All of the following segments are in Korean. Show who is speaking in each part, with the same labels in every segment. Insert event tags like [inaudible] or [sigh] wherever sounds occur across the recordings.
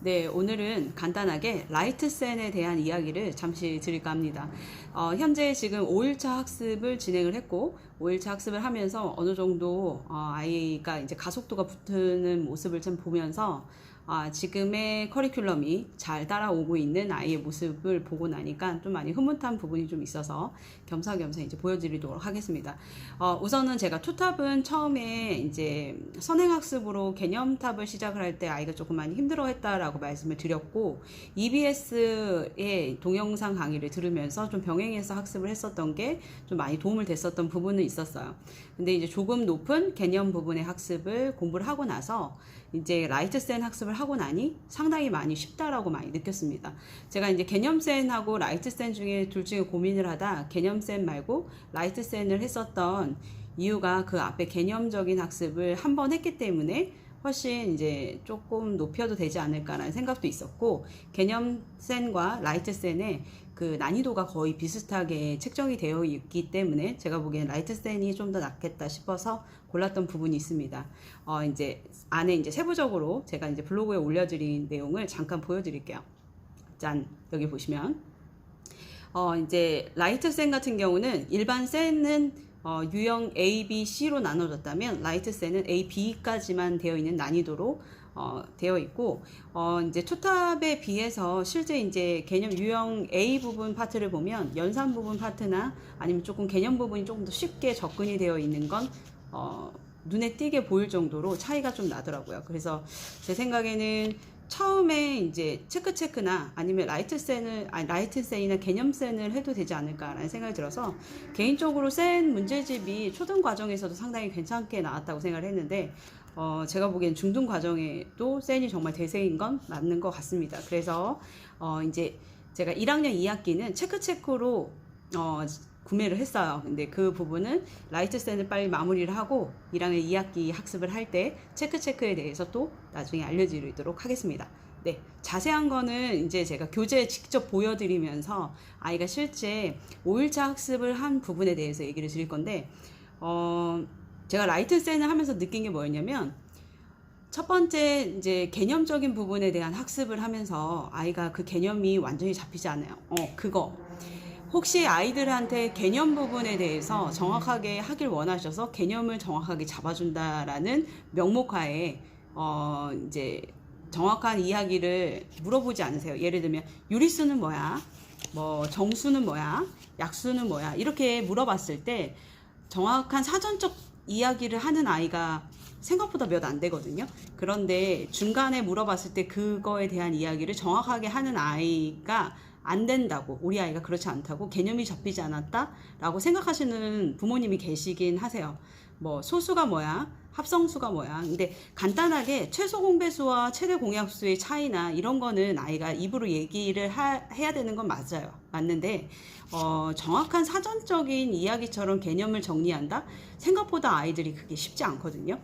Speaker 1: 네, 오늘은 간단하게 라이트센에 대한 이야기를 잠시 드릴까 합니다. 어, 현재 지금 5일차 학습을 진행을 했고, 5일차 학습을 하면서 어느 정도 어, 아이가 이제 가속도가 붙는 모습을 좀 보면서 아, 지금의 커리큘럼이 잘 따라오고 있는 아이의 모습을 보고 나니까 좀 많이 흐뭇한 부분이 좀 있어서 겸사겸사 이제 보여드리도록 하겠습니다. 어, 우선은 제가 투탑은 처음에 이제 선행학습으로 개념탑을 시작을 할 때 아이가 조금 많이 힘들어 했다라고 말씀을 드렸고, EBS의 동영상 강의를 들으면서 좀 병행해서 학습을 했었던 게 좀 많이 도움을 됐었던 부분은 있었어요. 근데 이제 조금 높은 개념 부분의 학습을 공부를 하고 나서 이제 라이트센 학습을 하고 나니 상당히 많이 쉽다라고 많이 느꼈습니다. 제가 이제 개념센하고 라이트센 중에 둘 중에 고민을 하다 개념센 말고 라이트센을 했었던 이유가 그 앞에 개념적인 학습을 한 번 했기 때문에 훨씬 이제 조금 높여도 되지 않을까라는 생각도 있었고 개념 센과 라이트 센의 그 난이도가 거의 비슷하게 책정이 되어 있기 때문에 제가 보기엔 라이트 센이 좀 더 낫겠다 싶어서 골랐던 부분이 있습니다. 어 이제 안에 이제 세부적으로 제가 이제 블로그에 올려드린 내용을 잠깐 보여드릴게요. 짠 여기 보시면 어 이제 라이트 센 같은 경우는 일반 센은 어, 유형 A, B, C로 나눠졌다면 라이트 센은 A, B까지만 되어 있는 난이도로 어, 되어 있고 어, 이제 투탑에 비해서 실제 이제 개념 유형 A 부분 파트를 보면 연산 부분 파트나 아니면 조금 개념 부분이 조금 더 쉽게 접근이 되어 있는 건 어, 눈에 띄게 보일 정도로 차이가 좀 나더라고요. 그래서 제 생각에는 처음에 이제 체크 체크나 아니면 라이트 센을 아니 라이트 센이나 개념 센을 해도 되지 않을까라는 생각이 들어서 개인적으로 센 문제집이 초등 과정에서도 상당히 괜찮게 나왔다고 생각을 했는데 어 제가 보기엔 중등 과정에도 센이 정말 대세인 건 맞는 것 같습니다. 그래서 어 이제 제가 1학년 2학기는 체크 체크로 어 구매를 했어요. 근데 그 부분은 라이트 센을 빨리 마무리를 하고 1학년 2학기 학습을 할 때 체크 체크에 대해서 또 나중에 알려드리도록 하겠습니다. 네, 자세한 거는 이제 제가 교재에 직접 보여드리면서 아이가 실제 5일차 학습을 한 부분에 대해서 얘기를 드릴 건데, 어, 제가 라이트 센을 하면서 느낀 게 뭐였냐면, 첫 번째 이제 개념적인 부분에 대한 학습을 하면서 아이가 그 개념이 완전히 잡히지 않아요. 어, 그거. 혹시 아이들한테 개념 부분에 대해서 정확하게 하길 원하셔서 개념을 정확하게 잡아준다라는 명목하에 어 이제 정확한 이야기를 물어보지 않으세요. 예를 들면 유리수는 뭐야? 뭐 정수는 뭐야? 약수는 뭐야? 이렇게 물어봤을 때 정확한 사전적 이야기를 하는 아이가 생각보다 몇 안 되거든요. 그런데 중간에 물어봤을 때 그거에 대한 이야기를 정확하게 하는 아이가 안 된다고 우리 아이가 그렇지 않다고 개념이 잡히지 않았다라고 생각하시는 부모님이 계시긴 하세요. 뭐 소수가 뭐야? 합성수가 뭐야? 근데 간단하게 최소 공배수와 최대 공약수의 차이나 이런 거는 아이가 입으로 얘기를 하, 해야 되는 건 맞아요. 맞는데 어, 정확한 사전적인 이야기처럼 개념을 정리한다? 생각보다 아이들이 그게 쉽지 않거든요.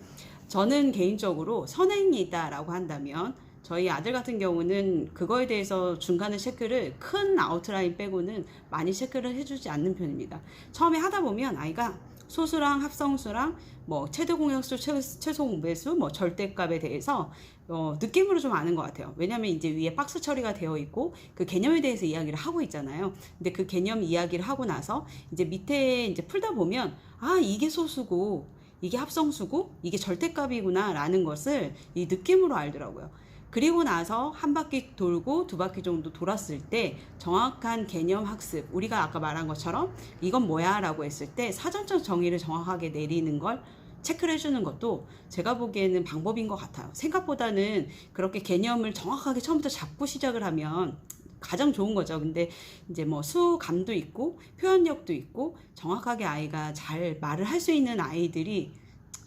Speaker 1: 저는 개인적으로 선행이다라고 한다면 저희 아들 같은 경우는 그거에 대해서 중간에 체크를 큰 아웃라인 빼고는 많이 체크를 해주지 않는 편입니다. 처음에 하다 보면 아이가 소수랑 합성수랑 뭐 최대 공약수, 최, 최소 공배수, 뭐 절대값에 대해서 어, 느낌으로 좀 아는 것 같아요. 왜냐면 이제 위에 박스 처리가 되어 있고 그 개념에 대해서 이야기를 하고 있잖아요. 근데 그 개념 이야기를 하고 나서 이제 밑에 이제 풀다 보면 아 이게 소수고 이게 합성수고 이게 절대값이구나라는 것을 이 느낌으로 알더라고요. 그리고 나서 한 바퀴 돌고 두 바퀴 정도 돌았을 때 정확한 개념 학습, 우리가 아까 말한 것처럼 이건 뭐야 라고 했을 때 사전적 정의를 정확하게 내리는 걸 체크를 해주는 것도 제가 보기에는 방법인 것 같아요. 생각보다는 그렇게 개념을 정확하게 처음부터 잡고 시작을 하면 가장 좋은 거죠. 근데 이제 뭐 수감도 있고 표현력도 있고 정확하게 아이가 잘 말을 할 수 있는 아이들이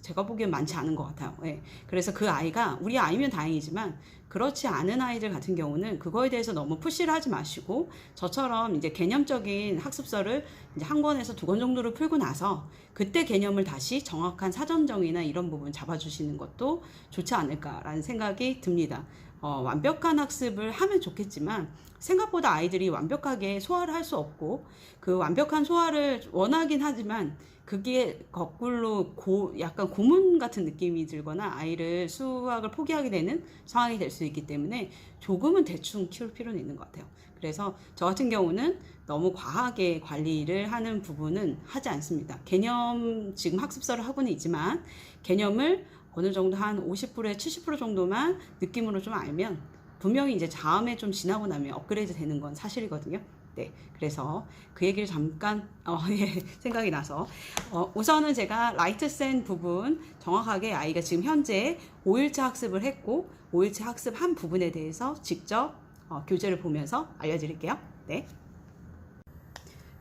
Speaker 1: 제가 보기엔 많지 않은 것 같아요. 예. 그래서 그 아이가 우리 아이면 다행이지만 그렇지 않은 아이들 같은 경우는 그거에 대해서 너무 푸시를 하지 마시고 저처럼 이제 개념적인 학습서를 이제 한 권에서 두 권 정도를 풀고 나서 그때 개념을 다시 정확한 사전 정의나 이런 부분 잡아주시는 것도 좋지 않을까라는 생각이 듭니다. 어, 완벽한 학습을 하면 좋겠지만 생각보다 아이들이 완벽하게 소화를 할 수 없고 그 완벽한 소화를 원하긴 하지만 그게 거꾸로 고, 약간 고문 같은 느낌이 들거나 아이를 수학을 포기하게 되는 상황이 될 수 있기 때문에 조금은 대충 키울 필요는 있는 것 같아요. 그래서 저 같은 경우는 너무 과하게 관리를 하는 부분은 하지 않습니다. 개념 지금 학습서를 하고는 있지만 개념을 어느 정도 한 50%에 70% 정도만 느낌으로 좀 알면 분명히 이제 다음에 좀 지나고 나면 업그레이드 되는 건 사실이거든요. 네, 그래서 그 얘기를 잠깐 어, [laughs] 예, 생각이 나서 어, 우선은 제가 라이트 센 부분 정확하게 아이가 지금 현재 5일차 학습을 했고 5일차 학습 한 부분에 대해서 직접 어, 교재를 보면서 알려드릴게요. 네.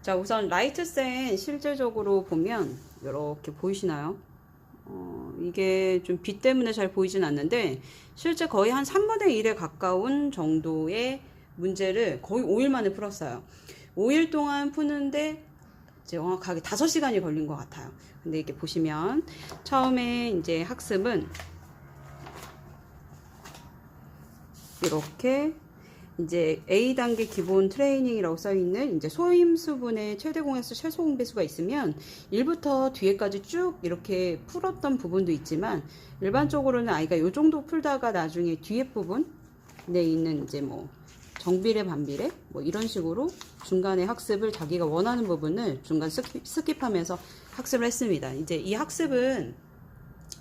Speaker 1: 자, 우선 라이트 센 실제적으로 보면 이렇게 보이시나요? 어, 이게 좀 빛 때문에 잘 보이진 않는데 실제 거의 한 3분의 1에 가까운 정도의 문제를 거의 5일 만에 풀었어요. 5일 동안 푸는데 정확하게 5시간이 걸린 것 같아요. 근데 이렇게 보시면 처음에 이제 학습은 이렇게 이제 A 단계 기본 트레이닝이라고 써 있는 이제 소임수분의 최대 공약수 최소 공배수가 있으면 1부터 뒤에까지 쭉 이렇게 풀었던 부분도 있지만 일반적으로는 아이가 요 정도 풀다가 나중에 뒤에 부분에 있는 이제 뭐 정비례 반비례 뭐 이런 식으로 중간에 학습을 자기가 원하는 부분을 중간 스킵, 스킵하면서 학습을 했습니다. 이제 이 학습은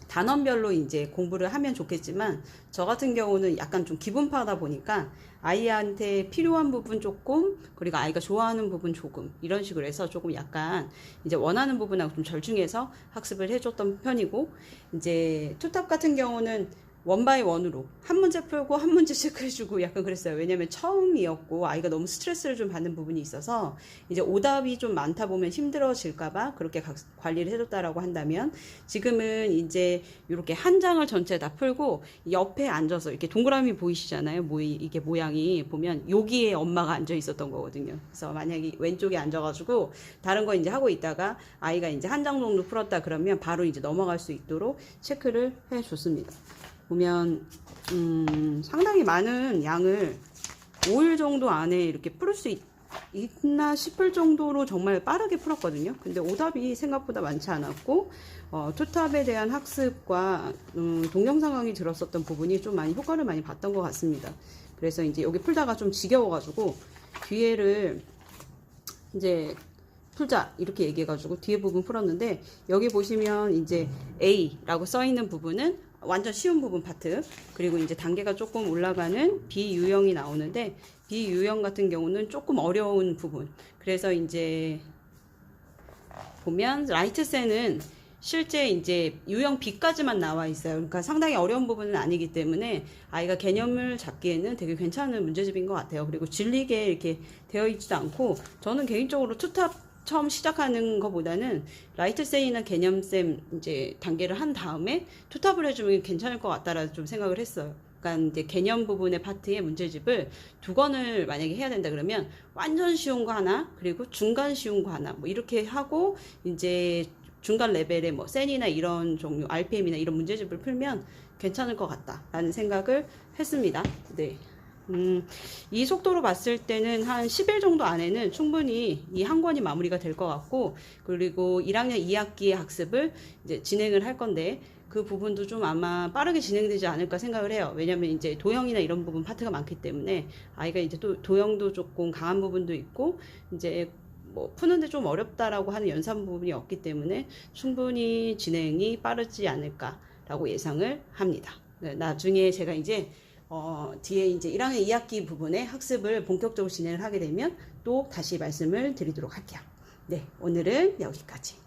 Speaker 1: 단원별로 이제 공부를 하면 좋겠지만 저 같은 경우는 약간 좀 기분파다 보니까 아이한테 필요한 부분 조금 그리고 아이가 좋아하는 부분 조금 이런 식으로 해서 조금 약간 이제 원하는 부분하고 좀 절충해서 학습을 해줬던 편이고 이제 투탑 같은 경우는 원바이 원으로 한 문제 풀고 한 문제 체크해주고 약간 그랬어요. 왜냐면 처음이었고 아이가 너무 스트레스를 좀 받는 부분이 있어서 이제 오답이 좀 많다 보면 힘들어질까봐 그렇게 각- 관리를 해줬다라고 한다면 지금은 이제 이렇게 한 장을 전체 다 풀고 옆에 앉아서 이렇게 동그라미 보이시잖아요. 뭐 이- 이게 모양이 보면 여기에 엄마가 앉아 있었던 거거든요. 그래서 만약에 왼쪽에 앉아가지고 다른 거 이제 하고 있다가 아이가 이제 한 장 정도 풀었다 그러면 바로 이제 넘어갈 수 있도록 체크를 해줬습니다. 보면 음, 상당히 많은 양을 5일 정도 안에 이렇게 풀을 수 있, 있나 싶을 정도로 정말 빠르게 풀었거든요. 근데 오답이 생각보다 많지 않았고 어, 투탑에 대한 학습과 음, 동영상 강의 들었었던 부분이 좀 많이 효과를 많이 봤던 것 같습니다. 그래서 이제 여기 풀다가 좀 지겨워가지고 뒤에를 이제 풀자 이렇게 얘기해가지고 뒤에 부분 풀었는데 여기 보시면 이제 A라고 써 있는 부분은 완전 쉬운 부분 파트 그리고 이제 단계가 조금 올라가는 B 유형이 나오는데 B 유형 같은 경우는 조금 어려운 부분 그래서 이제 보면 라이트센은 실제 이제 유형 B까지만 나와 있어요. 그러니까 상당히 어려운 부분은 아니기 때문에 아이가 개념을 잡기에는 되게 괜찮은 문제집인 것 같아요. 그리고 질리게 이렇게 되어 있지도 않고 저는 개인적으로 투탑 처음 시작하는 것보다는 라이트센이나 개념쌤 이제 단계를 한 다음에 투탑을 해주면 괜찮을 것 같다라는 좀 생각을 했어요. 그러니까 이제 개념 부분의 파트의 문제집을 두 권을 만약에 해야 된다 그러면 완전 쉬운 거 하나 그리고 중간 쉬운 거 하나 뭐 이렇게 하고 이제 중간 레벨의 뭐 센이나 이런 종류 RPM이나 이런 문제집을 풀면 괜찮을 것 같다라는 생각을 했습니다. 네. 음, 이 속도로 봤을 때는 한 10일 정도 안에는 충분히 이 한 권이 마무리가 될 것 같고, 그리고 1학년 2학기의 학습을 이제 진행을 할 건데, 그 부분도 좀 아마 빠르게 진행되지 않을까 생각을 해요. 왜냐면 이제 도형이나 이런 부분 파트가 많기 때문에, 아이가 이제 또 도형도 조금 강한 부분도 있고, 이제 뭐 푸는데 좀 어렵다라고 하는 연산 부분이 없기 때문에 충분히 진행이 빠르지 않을까라고 예상을 합니다. 네, 나중에 제가 이제 어, 뒤에 이제 1학년 2학기 부분의 학습을 본격적으로 진행을 하게 되면 또 다시 말씀을 드리도록 할게요. 네, 오늘은 여기까지.